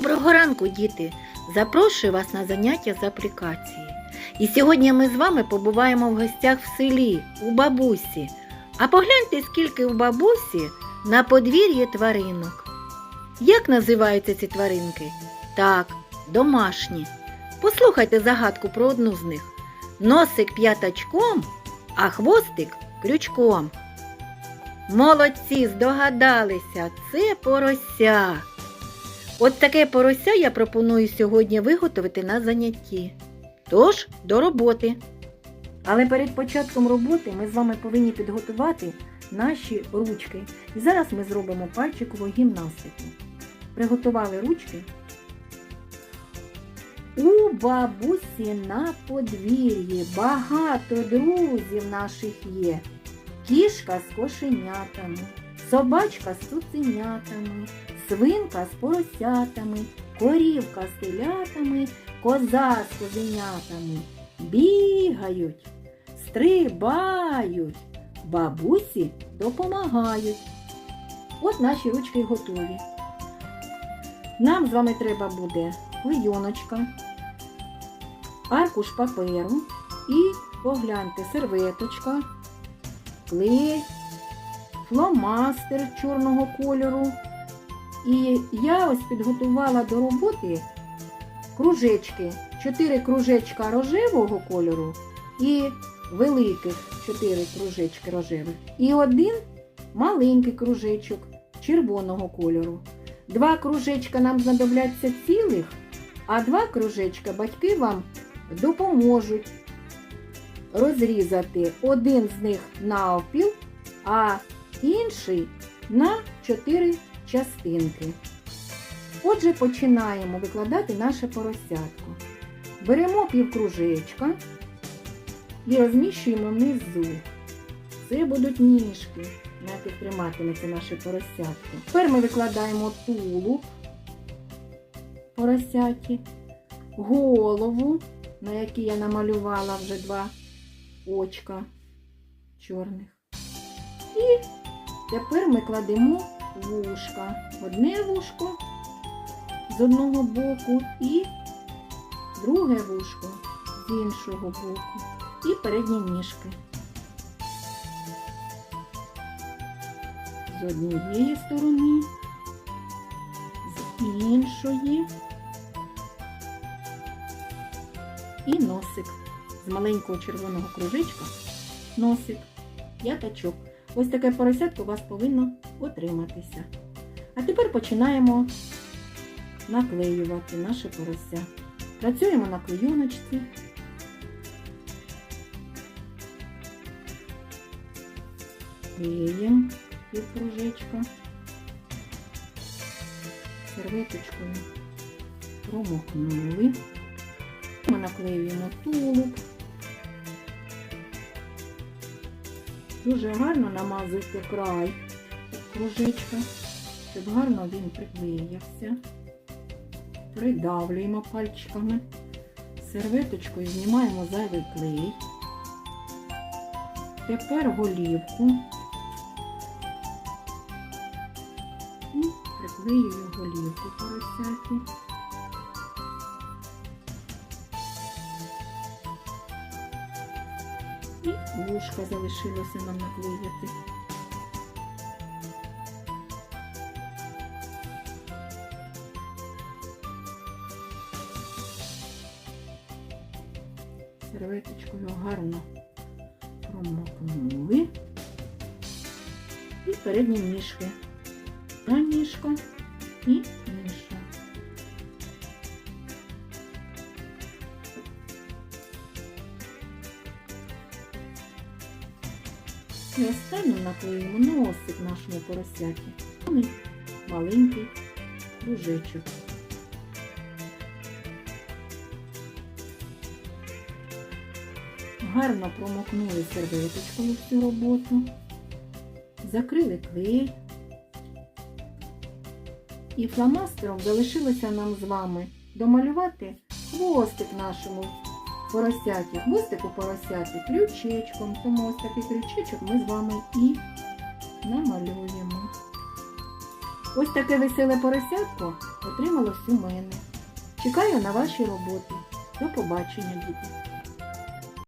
Доброго ранку, діти! Запрошую вас на заняття з аплікації. І сьогодні ми з вами побуваємо в гостях в селі, у бабусі. А погляньте, скільки у бабусі на подвір'ї тваринок. Як називаються ці тваринки? Так, домашні. Послухайте загадку про одну з них. Носик п'ятачком, а хвостик крючком. Молодці, здогадалися, це порося. От таке порося я пропоную сьогодні виготовити на занятті. Тож, до роботи. Але перед початком роботи ми з вами повинні підготувати наші ручки. І зараз ми зробимо пальчикову гімнастику. Приготували ручки. У бабусі на подвір'ї багато друзів наших є. Кішка з кошенятами, собачка з цуценятами, свинка з поросятами, корівка з телятами, коза з козенятами. Бігають, стрибають, бабусі допомагають. От наші ручки готові. Нам з вами треба буде клейоночка, аркуш паперу і погляньте серветочка, клей, фломастер чорного кольору. І я ось підготувала до роботи кружечки. Чотири кружечка рожевого кольору і великих чотири кружечки рожевих. І один маленький кружечок червоного кольору. Два кружечка нам знадобляться цілих, а два кружечка батьки вам допоможуть розрізати один з них навпіл, а інший на чотири частинки. Отже, починаємо викладати наше поросятко. Беремо півкружечка і розміщуємо внизу. Це будуть ніжки, на яких триматиметься наше поросятко. Тепер ми викладаємо тулуб поросяті, голову, на якій я намалювала вже два очка чорних. І тепер ми кладемо вушка. Одне вушко з одного боку і друге вушко з іншого боку. І передні ніжки. З однієї сторони, з іншої. І носик з маленького червоного кружечка. Носик, п'ятачок. Ось таке поросятко у вас повинно отриматися. А тепер починаємо наклеювати наше порося. Працюємо на клейоночці. Клеїмо пів кружечка. Серветочкою промокнули. Ми наклеюємо тулуб. Дуже гарно намазуйте край кружечка, щоб гарно він приклеївся. Придавлюємо пальчиками. Серветочкою знімаємо зайвий клей. Тепер голівку. І приклеюю голівку поросяті. І вушка залишилося нам наклеїти. Серветочкою гарно промокнули. І передні ніжки. Та ніжка і інша. І останнім наклеїмо носик нашому поросяті. Маленький кружечок. Гарно промокнули серветочкою всю роботу, закрили клей. І фломастером залишилося нам з вами домалювати хвостик нашому поросяті. Хвостик у поросяті ключечком, тому ось такий ключечок ми з вами і намалюємо. Ось таке веселе поросятко отрималось у мене. Чекаю на ваші роботи. До побачення, діти!